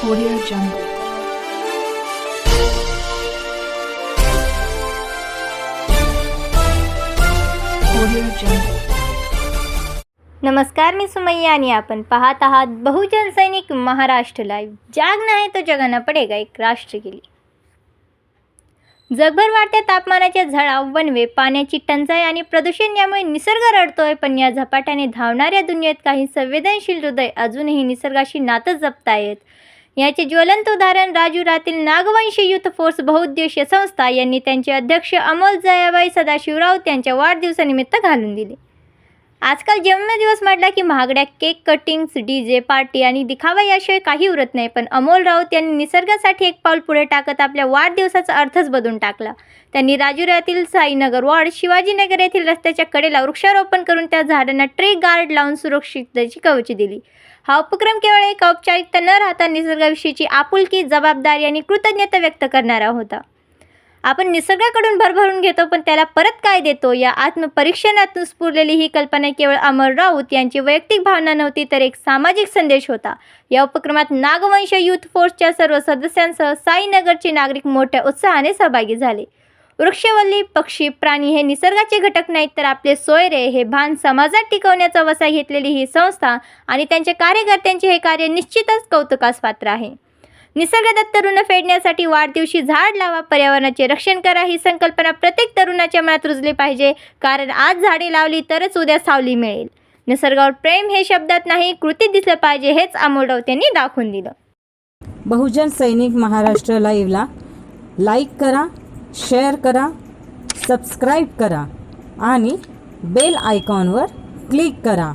Audio Jungle. Audio Jungle. नमस्कार मी सुमैया आणि आपण पाहत आहात बहुजन सैनिक महाराष्ट्र लाईव्ह जाग नाही तो जगाना पडेगा एक राष्ट्र गेली जगभर वाढत्या तापमानाच्या झळा वनवे पाण्याची टंचाई आणि प्रदूषण यामुळे निसर्ग रडतोय पण या झपाट्याने धावणाऱ्या दुनियेत काही संवेदनशील हृदय अजूनही निसर्गाशी नातं जपतायत याचे ज्वलंत उदाहरण राजुरातील नागवंशी युथ फोर्स बहुउद्देशीय संस्था यांनी त्यांचे अध्यक्ष अमोल जयाबाई सदाशिवराव त्यांच्या वाढदिवसानिमित्त घालून दिले. आजकाल जन्मदिवस म्हटला की महागड्या cake cuttings D J party आणि दिखावा याशिवाय काही उरत नाही. पण अमोल राऊत यांनी निसर्गासाठी एक पाऊल पुढे टाकत आपल्या वाढदिवसाचा अर्थच बदलून टाकला. त्यांनी राजुऱ्यातील साईनगर वॉर्ड शिवाजीनगर येथील रस्त्याच्या कडेला वृक्षारोपण करून त्या झाडांना ट्री गार्ड लावून सुरक्षिततेची कवची दिली. हा उपक्रम केवळ एक औपचारिकता न राहता निसर्गाविषयीची आपुलकी जबाबदारी आणि कृतज्ञता व्यक्त करणारा होता. आपण निसर्गाकडून भरभरून घेतो पण त्याला परत काय देतो? या आत्मपरीक्षणातून स्फुरलेली ही कल्पना केवळ अमर राऊत यांची वैयक्तिक भावना नव्हती तर एक सामाजिक संदेश होता. या उपक्रमात नागवंश युथ फोर्सच्या सर्व सदस्यांसह साईनगरचे नागरिक मोठ्या उत्साहाने सहभागी झाले. वृक्षवल्ली पक्षी प्राणी हे निसर्गाचे घटक नाहीत तर आपले सोयरे हे भान समाजात टिकवण्याचा वसा घेतलेली ही संस्था आणि त्यांच्या कार्यकर्त्यांचे हे कार्य निश्चितच कौतुकास पात्र आहे. निसर्गदत्त ऋण फेडण्यासाठी वाढदिवशी झाड लावा पर्यावरणाचे रक्षण करा ही संकल्पना प्रत्येक तरुणाच्या मनात रुजली पाहिजे. कारण आज झाडे लावली तरच उद्या सावली मिळेल. निसर्गावर प्रेम हे शब्दात नाही कृतीत दिसलं पाहिजे हेच अमोल त्यांनी दाखवून दिलं. बहुजन सैनिक महाराष्ट्र लाईव्हला लाईक करा शेअर करा सबस्क्राईब करा आणि बेल आयकॉनवर क्लिक करा.